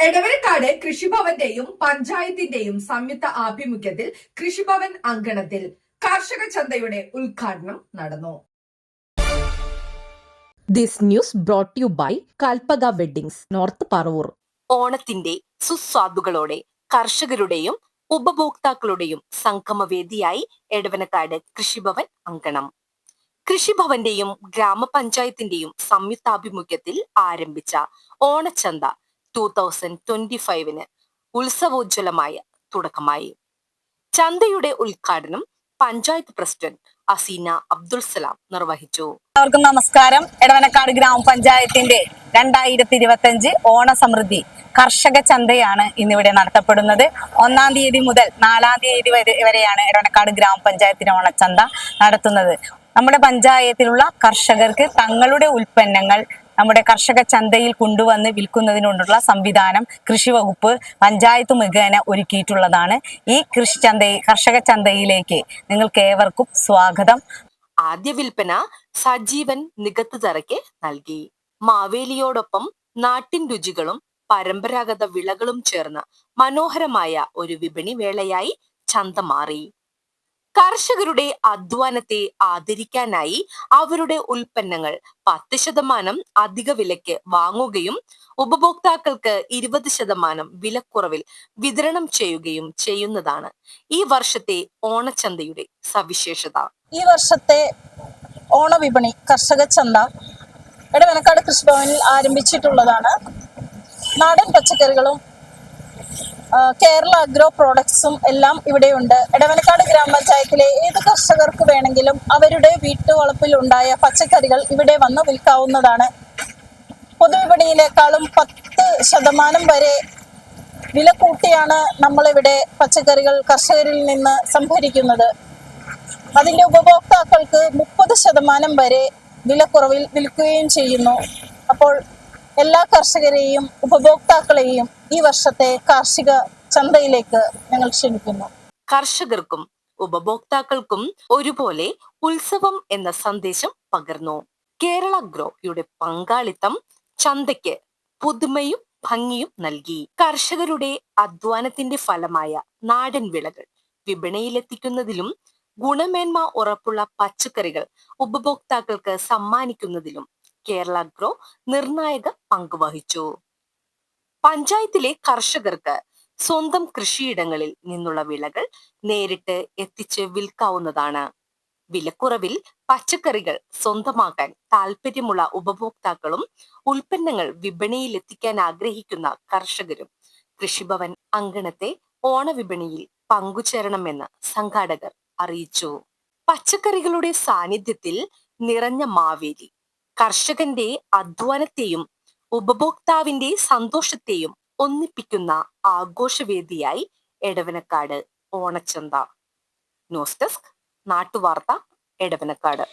എടവരക്കാട് കൃഷിഭവന്റെയും പഞ്ചായത്തിന്റെയും സംയുക്ത ആഭിമുഖ്യത്തിൽ കൃഷിഭവൻ അങ്കണത്തിൽ കർഷക ചന്തയുടെ ഉദ്ഘാടനം നടന്നു. This news brought you by Kalpaka weddings north Paravur ഓണത്തിന്റെ സുസ്വാദുകളോടെ കർഷകരുടെയും ഉപഭോക്താക്കളുടെയും സംഗമവേദിയായി എടവനക്കാട് കൃഷിഭവൻ അങ്കണം. കൃഷിഭവന്റെയും ഗ്രാമപഞ്ചായത്തിന്റെയും സംയുക്താഭിമുഖ്യത്തിൽ ആരംഭിച്ച ഓണച്ചന്ത ടൂ തൗസൻഡ് ട്വന്റി ഫൈവിന് ഉത്സവോജ്വലമായ തുടക്കമായി. ചന്തയുടെ ഉദ്ഘാടനം പഞ്ചായത്ത് പ്രസിഡന്റ് അസീന അബ്ദുൽ സലാം നിർവഹിച്ചു. എല്ലാവർക്കും നമസ്കാരം. എടവനക്കാട് ഗ്രാമപഞ്ചായത്തിന്റെ രണ്ടായിരത്തി ഇരുപത്തി അഞ്ച് ഓണസമൃദ്ധി കർഷക ചന്തയാണ് ഇന്നിവിടെ നടത്തപ്പെടുന്നത്. ഒന്നാം തീയതി മുതൽ നാലാം തീയതി വരെ വരെയാണ് എടവനക്കാട് ഗ്രാമപഞ്ചായത്തിന്റെ ഓണച്ചന്ത നടത്തുന്നത്. നമ്മുടെ പഞ്ചായത്തിലുള്ള കർഷകർക്ക് തങ്ങളുടെ ഉൽപ്പന്നങ്ങൾ നമ്മുടെ കർഷക ചന്തയിൽ കൊണ്ടുവന്ന് വിൽക്കുന്നതിനുള്ള സംവിധാനം കൃഷി വകുപ്പ് പഞ്ചായത്ത് മുഖേന ഒരുക്കിയിട്ടുള്ളതാണ്. ഈ കൃഷി ചന്ത കർഷക ചന്തയിലേക്ക് നിങ്ങൾക്ക് ഏവർക്കും സ്വാഗതം. ആദ്യ വിൽപ്പന സജീവൻ നികത്തുതറയ്ക്ക് നൽകി. മാവേലിയോടൊപ്പം നാട്ടിൻ രുചികളും പരമ്പരാഗത വിളകളും ചേർന്ന് മനോഹരമായ ഒരു വിപണി വേളയായി ചന്ത മാറി. കർഷകരുടെ അധ്വാനത്തെ ആദരിക്കാനായി അവരുടെ ഉൽപ്പന്നങ്ങൾ പത്ത് ശതമാനം അധിക വിലയ്ക്ക് വാങ്ങുകയും ഉപഭോക്താക്കൾക്ക് ഇരുപത് ശതമാനം വിലക്കുറവിൽ വിതരണം ചെയ്യുകയും ചെയ്യുന്നതാണ് ഈ വർഷത്തെ ഓണച്ചന്തയുടെ സവിശേഷത. ഈ വർഷത്തെ ഓണവിപണി കർഷക ചന്ത ഇടവനക്കാട് കൃഷിഭവനിൽ ആരംഭിച്ചിട്ടുള്ളതാണ്. നാടൻ പച്ചക്കറികളും കേരള അഗ്രോ പ്രോഡക്ട്സും എല്ലാം ഇവിടെയുണ്ട് ഇടവനക്കാട് ഗ്രാമപഞ്ചായത്തിലെ ഏത് കർഷകർക്ക് വേണമെങ്കിലും അവരുടെ വീട്ടുവളപ്പിൽ ഉണ്ടായ പച്ചക്കറികൾ ഇവിടെ വന്ന് വിൽക്കാവുന്നതാണ്. പൊതുവിപണിയിലേക്കാളും പത്ത് ശതമാനം വരെ വില കൂട്ടിയാണ് നമ്മളിവിടെ പച്ചക്കറികൾ കർഷകരിൽ നിന്ന് സംഭരിക്കുന്നത്. അതിന്റെ ഉപഭോക്താക്കൾക്ക് മുപ്പത് ശതമാനം വരെ വിലക്കുറവിൽ വിൽക്കുകയും ചെയ്യുന്നു. അപ്പോൾ എല്ലാ കർഷകരെയും ഉപഭോക്താക്കളെയും ഈ വർഷത്തെ കാർഷിക ചന്തയിലേക്ക് ഞങ്ങൾ ക്ഷണിക്കുന്നു. കർഷകർക്കും ഉപഭോക്താക്കൾക്കും ഒരുപോലെ ഉത്സവം എന്ന സന്ദേശം പകർന്നു. കേരള ഗ്രോയുടെ പങ്കാളിത്തം ചന്തയ്ക്ക് പുതുമയും ഭംഗിയും നൽകി. കർഷകരുടെ അധ്വാനത്തിന്റെ ഫലമായ നാടൻ വിളകൾ വിപണിയിലെത്തിക്കുന്നതിലും ഗുണമേന്മ ഉറപ്പുള്ള പച്ചക്കറികൾ ഉപഭോക്താക്കൾക്ക് സമ്മാനിക്കുന്നതിലും കേരള ഗ്രോ നിർണായക പങ്ക് വഹിച്ചു പഞ്ചായത്തിലെ കർഷകർക്ക് സ്വന്തം കൃഷിയിടങ്ങളിൽ നിന്നുള്ള വിളകൾ നേരിട്ട് എത്തിച്ച് വിൽക്കാവുന്നതാണ്. വിലക്കുറവിൽ പച്ചക്കറികൾ സ്വന്തമാക്കാൻ താല്പര്യമുള്ള ഉപഭോക്താക്കളും ഉൽപ്പന്നങ്ങൾ വിപണിയിൽ എത്തിക്കാൻ ആഗ്രഹിക്കുന്ന കർഷകരും കൃഷിഭവൻ അങ്കണത്തെ ഓണവിപണിയിൽ പങ്കുചേരണമെന്ന് സംഘാടകർ അറിയിച്ചു. പച്ചക്കറികളുടെ സാന്നിധ്യത്തിൽ നിറഞ്ഞ മാവേലി കർഷകന്റെ അധ്വാനത്തെയും ഉപഭോക്താവിന്റെ സന്തോഷത്തെയും ഒന്നിപ്പിക്കുന്ന ആഘോഷവേദിയായി എടവനക്കാട് ഓണച്ചന്ത. ന്യൂസ് ഡെസ്ക് നാട്ടുവാർത്ത എടവനക്കാട്.